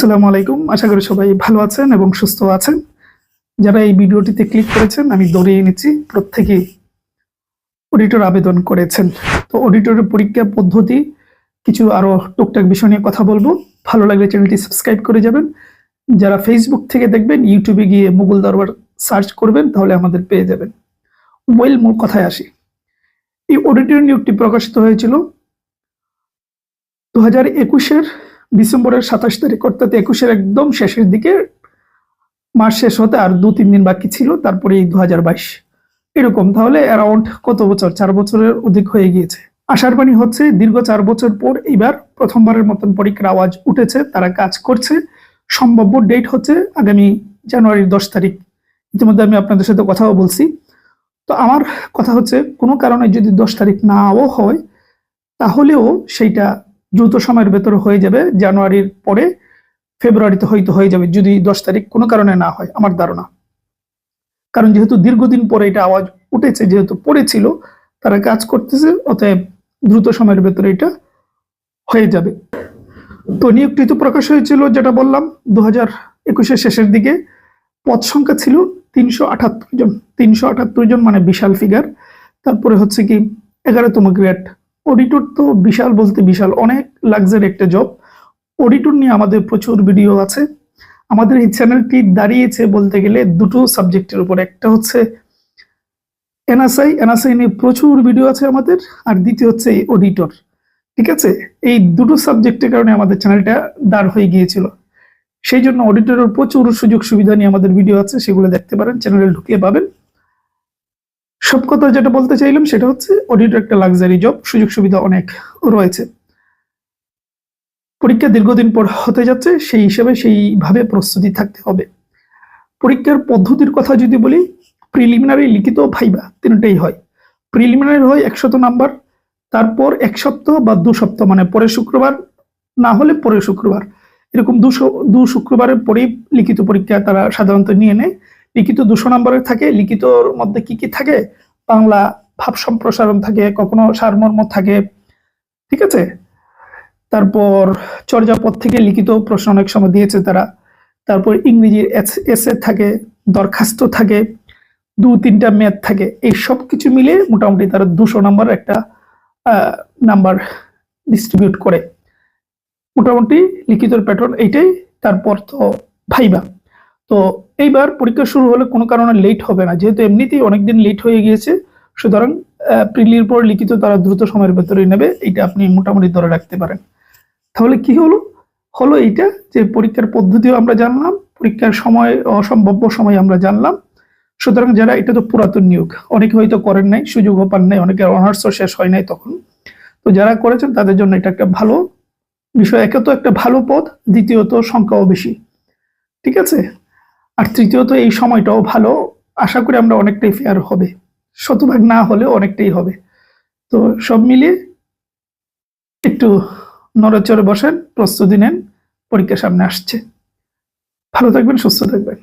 আসসালামু আলাইকুম। আশা করি সবাই ভালো আছেন এবং সুস্থ আছেন। যারা এই ভিডিওটিতে ক্লিক করেছেন, আমি দৌড়িয়ে নিচ্ছি প্রত্যেকেই অডিটর আবেদন করেছেন। তো অডিটরের পরীক্ষা পদ্ধতি, কিছু আরও টুকটাক বিষয় নিয়ে কথা বলব। ভালো লাগলে চ্যানেলটি সাবস্ক্রাইব করে যাবেন। যারা ফেসবুক থেকে দেখবেন ইউটিউবে গিয়ে মুঘল দরবার সার্চ করবেন, তাহলে আমাদের পেয়ে যাবেন। ওয়েল মূল কথায় আসি। এই অডিটর নিয়োগটি প্রকাশিত হয়েছিল দু হাজার একুশের ডিসেম্বরের সাতাশ তারিখ অর্থাৎ একুশের একদম শেষের দিকে মাস শেষ হতে আর দু, তিন দিন বাকি ছিল, তারপরে এই দু হাজার বাইশ। এরকম, তাহলে অ্যারাউন্ড কত বছর? চার বছরের অধিক হয়ে গিয়েছে। আশার বাণী হচ্ছে, দীর্ঘ চার বছর পর এবার প্রথমবারের মতন পরীক্ষার আওয়াজ উঠেছে, তারা কাজ করছে। সম্ভাব্য ডেট হচ্ছে আগামী জানুয়ারির দশ তারিখ। ইতিমধ্যে আমি আপনাদের সাথে কথাও বলছি। তো আমার কথা হচ্ছে, কোনো কারণে যদি দশ তারিখ নাও হয়, তাহলেও সেইটা দ্রুত সময়ের ভেতরে হয়ে যাবে, জানুয়ারির পরে ফেব্রুয়ারিতে হয়তো হয়ে যাবে, যদি দশ তারিখ কোনো কারণে না হয়, আমার ধারণা। কারণ যেহেতু দীর্ঘদিন পরে এটা আওয়াজ উঠেছে, যেহেতু পড়েছিল, তারা কাজ করতেছে, অতএব দ্রুত সময়ের ভেতরে এটা হয়ে যাবে। তো নিয়োগটি তো প্রকাশ হয়েছিল, যেটা বললাম দু হাজার একুশের শেষের দিকে। পদ সংখ্যা ছিল তিনশো আটাত্তর জন, তিনশো আটাত্তর জন মানে বিশাল ফিগার তারপরে হচ্ছে কি, এগারোতম গ্রেড অডিটর তো বিশাল বলতে বিশাল, অনেক লাক্সারি একটা জব অডিটর নিয়ে আমাদের প্রচুর ভিডিও আছে। আমাদের এই চ্যানেলটি দাঁড়িয়েছে বলতে গেলে দুটো সাবজেক্টের উপর। একটা হচ্ছে এনএসআই এনএসআই নিয়ে প্রচুর ভিডিও আছে আমাদের, আর দ্বিতীয় হচ্ছে এই অডিটর ঠিক আছে? এই দুটো সাবজেক্টের কারণে আমাদের চ্যানেলটা দাঁড় হয়ে গিয়েছিল। সেই জন্য অডিটরের প্রচুর সুযোগ সুবিধা নিয়ে আমাদের ভিডিও আছে, সেগুলো দেখতে পারেন চ্যানেলে ঢুকিয়ে পাবেন। সব কথা যেটা বলতে চাইলাম সেটা হচ্ছে অডিটর একটা লাক্সারি জব সুযোগ সুবিধা অনেক রয়েছে। পরীক্ষা দীর্ঘদিন পর হতে যাচ্ছে, সেই হিসেবে সেইভাবে প্রস্তুতি থাকতে হবে। পরীক্ষার পদ্ধতির কথা যদি বলি প্রিলিমিনারি লিখিত ভাইবা তিনটাই হয়। প্রিলিমিনারি হয় একশত নাম্বার তারপর এক সপ্তাহ বা দু সপ্তাহ মানে পরের শুক্রবার, না হলে পরের শুক্রবার। এরকম দুশো দু শুক্রবারের পরেই লিখিত পরীক্ষা তারা সাধারণত নিয়ে নেয়। লিখিত দুশো নম্বরের থাকে, লিখিতর মধ্যে কি কি থাকে? বাংলা ভাব সম্প্রসারণ থাকে, কখনো সারমর্ম থাকে, ঠিক আছে? তারপর চর্যাপদ থেকে লিখিত প্রশ্ন অনেক সময় দিয়েছে তারা। তারপর ইংরেজির এস এসে থাকে, দরখাস্ত থাকে, দু, তিনটা ম্যাথ থাকে, এই সব কিছু মিলে মোটামুটি তারা দুশো নম্বর একটা নাম্বার ডিস্ট্রিবিউট করে। মোটামুটি লিখিত প্যাটার্ন এইটাই, তারপর তো ভাইবা তো এইবার পরীক্ষা শুরু হলে কোনো কারণে লেট হবে না। যেহেতু এমনিতেই অনেকদিন লেট হয়ে গিয়েছে, সুতরাং প্রিলির পর লিখিত তারা দ্রুত সময়ের ভেতরে নেবে, এটা আপনি মোটামুটি ধরে রাখতে পারেন। তাহলে কি হলো? হলো এইটা যে পরীক্ষার পদ্ধতিও আমরা জানলাম, পরীক্ষার সময়, অসম্ভাব্য সময় আমরা জানলাম। সুতরাং যারা, এটা তো পুরাতন নিয়োগ, অনেকে হয়তো করেন নাই, সুযোগও পান নাই, অনেকের অনার্সও শেষ হয় নাই তখন। তো যারা করেছেন, তাদের জন্য এটা একটা ভালো বিষয়। একে তো একটা ভালো পদ দ্বিতীয়ত সংখ্যাও বেশি। ঠিক আছে? আর তৃতীয়ত এই সময়টাও ভালো। আশা করি আমরা অনেকটাই ফেয়ার হবে। শতভাগ না হলে অনেকটাই হবে। তো সব মিলিয়ে একটু নড়চড়ে বসেন, প্রস্তুতি নেন, পরীক্ষা সামনে আসছে। ভালো থাকবেন, সুস্থ থাকবেন।